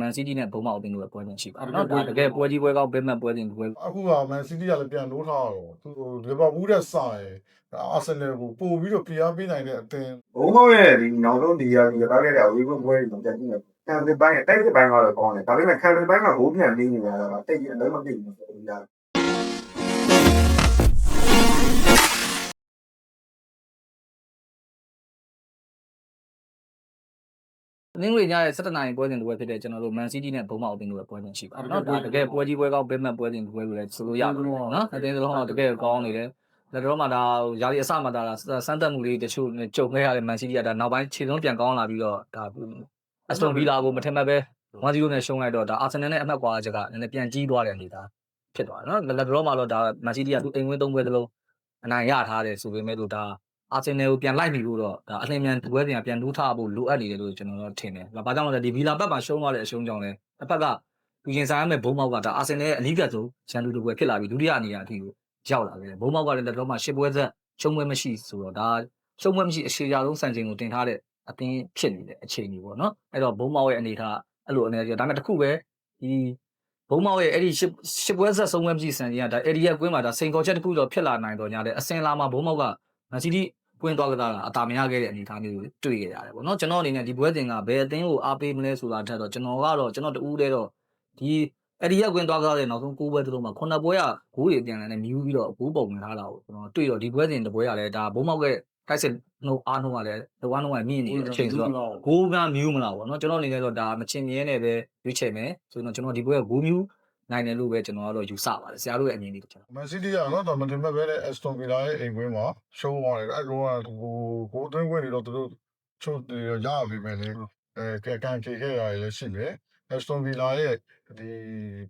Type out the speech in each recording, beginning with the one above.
မန်စီးတီးနဲ့ဘုံမောက်အသင်းတို့ရဲ့ပွဲချင်းရှိပါတယ်နော်ဒါတကယ်ပွဲကြီးပွဲကောင်းဘက်မက်ပွဲချင်းပွဲအခုကမန်စီးတီးကလည်းပြန်လို့ထားတော့သူလီဗာပူးတဲ့စာရယ်အာဆင်နယ်ကိုပို့ပြီးတော့ပြားပေးနိုင်တဲ့အသင်းဘုံဘုံရဲ့ဒီနောက်ဆုံးဒီရာဒီကားခဲ့တဲ့အဝေးပွဲပွဲတွေပြန်ကြည့်နေခံစစ်ပိုင်းတိုက်စစ်ပိုင်းကတော့ကောင်းတယ်ဒါပေမဲ့ခံစစ်ပိုင်းကဘိုးပြန်နေနေရတာကတိတ်ကြီးအလုံးမသိဘူးဆိုတော့ အသင်းတွေညရဲ့17နိုင်ပွဲစဉ်တစ်ပွဲဖြစ်တဲ့ကျွန်တော်တို့မန်စီးတီးနဲ့ဘုံမောက်အသင်းတို့ရဲ့ပွဲချင်းရှိပါတယ်နော်ဒါတကယ်ပွဲကြီးပွဲကောင်းဘက်မက်ပွဲချင်းပွဲလို့လည်းဆိုလို့ရတယ်နော်အသင်းစလုံးကတကယ်ကောင်းနေတယ်လက်တော်မှာဒါယာရီအစမှာဒါစမ်းသပ်မှုလေးတချို့နဲ့ကြုံခဲ့ရတဲ့မန်စီးတီးကဒါနောက်ပိုင်းခြေဆုံးပြန်ကောင်းလာပြီးတော့ဒါအစတွန်ဗီလာကိုမထင်မှတ်ပဲ1-0နဲ့ရှုံးလိုက်တော့ဒါအာဆင်နယ်နဲ့အမှတ်ကွာချက်ကနည်းနည်းပြန်ကြီးသွားတဲ့အနေဒါဖြစ်သွားတယ်နော်လက်တော်မှာတော့ဒါမန်စီးတီးကသူအိမ်ဝင်း၃ပွဲသလုံးအနိုင်ရထားတယ်ဆိုပေမဲ့လို့ဒါ အာဆင်နယ်ကိုပြန်လိုက်ပြီလို့တော့ဒါအလင်းမြန်ပွဲပြန်ပြန်ထိုးထားဖို့လိုအပ်နေတယ်လို့ကျွန်တော်တို့ထင်တယ်။ဘာကြောင့်လဲဒီဗီလာဘက်မှာရှုံးသွားတဲ့အရှုံးကြောင့်လဲတစ်ဖက်ကလူချင်းဆိုင်ရမယ့်ဘုံမောက်ကဒါအာဆင်နယ်ရဲ့အနီးကပ်ဆုံးရန်သူတစ်ပွဲဖြစ်လာပြီးဒုတိယအနေနဲ့အထိကိုရောက်လာခဲ့တယ်။ဘုံမောက်ကလည်းလက်တော့မှရှစ်ပွဲသက်ရှုံးပွဲမရှိဆိုတော့ဒါရှုံးပွဲမရှိအခြေအဆုံးစံချိန်ကိုတင်ထားတဲ့အသင်းဖြစ်နေတဲ့အခြေအနေပေါ့နော်။အဲ့တော့ဘုံမောက်ရဲ့အနေထားအဲ့လိုအနေနဲ့ဒါပေမဲ့တစ်ခုပဲဒီဘုံမောက်ရဲ့အဲ့ဒီရှစ်ရှစ်ပွဲဆက်ဆုံးပွဲမရှိစံချိန်ကဒါအေရီယာကွင်းမှာဒါစိန်ခေါ်ချက်တစ်ခုတော့ဖြစ်လာနိုင်တော့ညာတဲ့အစင်လာမှာဘုံမောက်ကမန်စီးတီး ပွင့်သွားကြတာအတာမရခဲ့တဲ့အနေအထားမျိုးတွေတွေ့ခဲ့ရတယ်ပေါ့နော်ကျွန်တော်အနေနဲ့ဒီပွဲတင်ကဘယ်အသင်းကိုအားပေးမလဲဆိုတာထက်တော့ကျွန်တော်ကတော့ကျွန်တော်တူးတဲ့တော့ဒီအဲ့ဒီရက်ကွင်းသွားကြတဲ့နောက်ဆုံး၉ပွဲသလုံးမှာခုနှစ်ပွဲကဂိုးတွေပြန်လာနေမြူးပြီးတော့ဂိုးပုံဝင်လာတာကိုကျွန်တော်တွေ့တော့ဒီပွဲတင်တစ်ပွဲကလည်းဒါဘုံမောက်ကတိုက်စစ်နှုတ်အားနှုတ်ကလည်းတဝမ်းနှုတ်ကမြင့်နေတဲ့အချိန်ဆိုတော့ဂိုးကမြူးမလားပေါ့နော်ကျွန်တော်အနေနဲ့တော့ဒါမချင်မြဲနဲ့ပဲရွေးချယ်မယ်ဆိုတော့ကျွန်တော်ဒီပွဲကဂိုးမြူး နိုင်တယ်လို့ပဲကျွန်တော်ကတော့ယူဆပါတယ်ဆရာတို့ရဲ့အမြင်လေးတစ်ချက်မန်စီးတီးကတော့တော့မတင်မဲ့ပဲနဲ့အက်စတွန်ဗီလာရဲ့အိမ်ကွင်းမှာရှုံးသွားတယ်အဲ့တော့ကိုကိုသွင်းခွင့်တွေတော့သူတို့ချုပ်ရရပြီမဲ့လေအဲကကန်ဖြေခဲ့ရတယ်လည်းရှိတယ်အက်စတွန်ဗီလာရဲ့ဒီ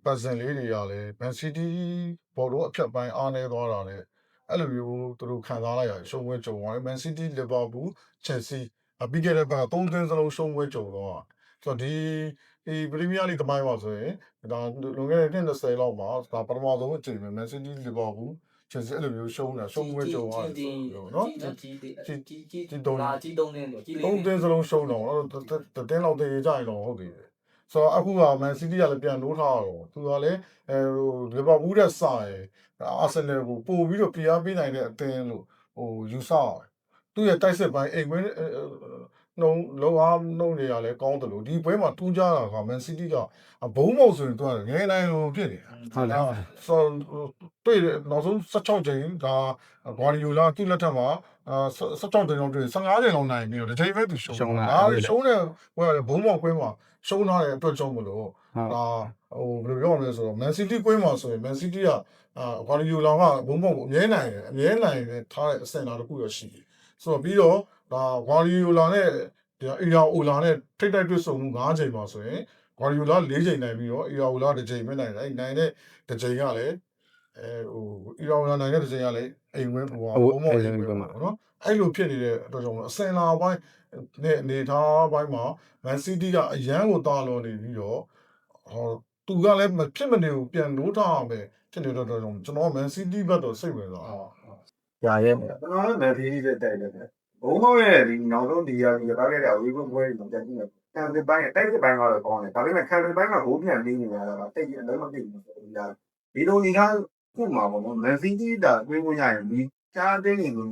ပတ်စံလေးတွေကလည်းမန်စီးတီးဘော်တော့အဖြတ်ပိုင်းအားနေသွားတာလေအဲ့လိုမျိုးသူတို့ခံစားလိုက်ရတယ်ရှုံးပွဲကြုံသွားတယ်မန်စီးတီးလီဗာပူးချက်စီအပြီးခဲ့တဲ့ဘက်က၃သင်းစလုံးရှုံးပွဲကြုံတော့ ဆိုတော့ဒီဒီပရီးမီးယားလိဂ်တမိုင်းပါဆိုရင်ဒါလွန်ခဲ့တဲ့နှစ်20လောက်မှာဒါပထမဆုံးအကြိမ်ပဲမန်စီးတီးလီဗာပူးချက်စီအဲ့လိုမျိုးရှုံးတာရှုံးပွဲကြုံရတယ်နော်ကြီးကြီးကြီးကြီးတုံးတာကြီးတုံးနေတယ်ကြီးလေးသုံးသင်းစလုံးရှုံးတော့တတင်းလောက်တည်ကြရင်တော့ဟုတ်တယ်ဆိုတော့အခုကမန်စီးတီးကလည်းပြန်လို့ထားတော့သူကလည်းအဲဟိုလီဗာပူးတဲ့စာရယ်အာဆင်နယ်ကိုပို့ပြီးတော့ပြားပေးနိုင်တဲ့အသင်းလို့ဟိုယူဆရတယ်သူ့ရဲ့တိုက်စစ်ပိုင်းအိမ်ကွင်း နှုံလောအားနှုံနေရလဲကောင်းတယ်လို့ဒီပွဲမှာထူးခြားတာကမန်စီးတီးကဘုံမောက်ဆိုရင်သူကငယ်နိုင်လို့ဖြစ်နေတာဟုတ်လားဆိုတွေ့တယ်နောက်ဆုံး16ချိန်ဒါဂွာဒီယိုလာသူ့လက်ထက်မှာအာ16ချိန်လောက်တွေ့15ချိန်လောက်နိုင်ပြီးတော့ဒီချိန်ပဲသူရှုံးရှုံးတာဒါဟုတ်တယ်ရှုံးတဲ့ဘွဲကဘုံမောက်ကွင်းမှာရှုံးထားတဲ့အတွက်ကြောင့်မလို့ဟုတ်ဒါဟိုဘယ်လိုပြောရမလဲဆိုတော့ Man City ကွင်းမှာဆိုရင် Man City ကအာဂွာဒီယိုလာကဘုံမောက်ကိုအမြဲနိုင်တယ်အမြဲနိုင်တယ်ထားတဲ့အဆင့်လာတစ်ခုရရှိတယ်ဆိုတော့ပြီးတော့ ဒါဂွာဒီယိုလာနဲ့ဒီအီယာအိုလာနဲ့ထိတ်တိုက်တွေ့ဆုံမှု9ချိန်ပါဆိုရင်ဂွာဒီယိုလာ၄ချိန်နိုင်ပြီးတော့အီယာအိုလာတစ်ချိန်ပဲနိုင်တယ်နိုင်တဲ့တစ်ချိန်ကလည်းအဲဟိုအီယာအိုလာနိုင်တဲ့တစ်ချိန်ကလည်းအိမ်ဝင်းဟိုဘုံမောက်အိမ်ဝင်းပါနော်အဲ့လိုဖြစ်နေတဲ့အတွက်ကြောင့်အစင်လာပိုင်းနဲ့အနေထားပိုင်းမှာ Man City ကအရန်ကိုတာလွန်နေပြီးတော့ဟောသူကလည်းမဖြစ်မနေဘူးပြန်လို့ထားအောင်ပဲဖြစ်နေတဲ့အတွက်ကြောင့်ကျွန်တော် Man City ဘက်တော့စိတ်ဝင်စားရာရဲ့ကျွန်တော်လည်းမန်စီးတီးပဲတိုက်တယ် ဘုံဘုံရဲ့ဒီနောက်ဆုံးဒီရာဒီကားခဲ့တဲ့အဝေးပွဲပွဲတွေပြန်ကြည့်နေခံစစ်ပိုင်းတိုက်စစ်ပိုင်းကတော့ကောင်းတယ်ဒါပေမဲ့ခံစစ်ပိုင်းကဘိုးပြန်နေနေရတာကတိတ်ကြီးအလုံးမသိဘူးဆိုတော့ဒီလိုနေသားခုမှာပေါ့နော်မန်စီးတီးတာတွေးခွင့်ရရင်ဒီချားတင်းနေလို့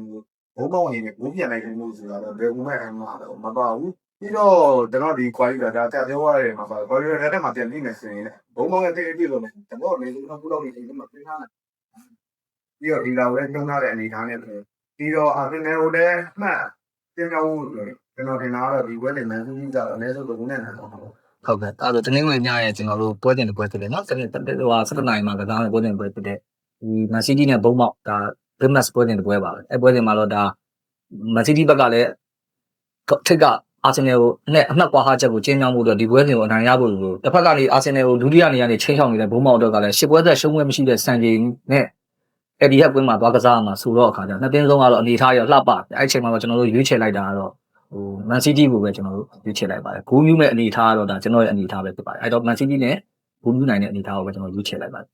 ဘုံဘုံရင်ဘိုးပြန်လိုက်တယ်လို့ဆိုတာတော့ဘယ်ဦးမဲ့အမှားတော့မပါဘူးပြီးတော့ကျွန်တော်ဒီ quality ကဒါတက်ပြောရတယ်မှာပါ quality တက်မှာပြန်နေနေဆိုရင်ဘုံဘုံရဲ့တိတ်အပြည့်လို့ကျွန်တော်နေလို့ခုလောက်နေနေမှာပြင်ထားတယ်ပြီးတော့ဒီလာဝဲနှုံးထားတဲ့အနေထားနဲ့ ပြီးတော့အာဖင်နယ်ကိုလည်းမှတ်တင်ကြဖို့ကျွန်တော်ထင်တာကတော့ဒီဝဲနေမန်စီးတီးကအနည်းဆုံးဘုံနဲ့နိုင်တော့ဟုတ်ကဲ့အဲ့ဒါတနင်္ဂနွေညရဲ့ကျွန်တော်တို့ပွဲတင်တဲ့ပွဲဖြစ်တယ်နော်စနေဟို17နိုင်မှာကစားတဲ့ပွဲတင်ပွဲဖြစ်တဲ့ဒီမန်စီးတီးနဲ့ဘုံမောက်ဒါဘစ်မတ်ပွဲတင်တဲ့ပွဲပါပဲအဲ့ပွဲတင်မှာတော့ဒါမန်စီးတီးဘက်ကလည်းထိတ်ကအာဆင်နယ်ကိုနဲ့အမှတ်ကွာဟာချက်ကိုကျင်းမြောင်းဖို့အတွက်ဒီပွဲစဉ်ကိုအနိုင်ရဖို့လို့တစ်ဖက်ကနေအာဆင်နယ်ကိုဒုတိယနေရာနေချိန်ချောင်းနေတဲ့ဘုံမောက်တော့ကလည်းရှစ်ပွဲသက်ရှုံးပွဲမရှိတဲ့စံချိန်နဲ့ အဲ့ဒီဟက်ကွင်းမှာသွားကစားမှာဆိုတော့အခါကျနှစ်သင်းလုံးကတော့အနေထားရလှပအဲ့ချိန်မှာတော့ကျွန်တော်တို့ရွေးချယ်လိုက်တာကတော့ဟိုမန်စီးတီးကိုပဲကျွန်တော်တို့ရွေးချယ်လိုက်ပါတယ်ဂိုးမြူးမဲ့အနေအထားကတော့ဒါကျွန်တော်ရဲ့အနေအထားပဲဖြစ်ပါတယ်အဲ့တော့မန်စီးတီးနဲ့ဂိုးမြူးနိုင်တဲ့အနေအထားကိုပဲကျွန်တော်ရွေးချယ်လိုက်ပါတယ်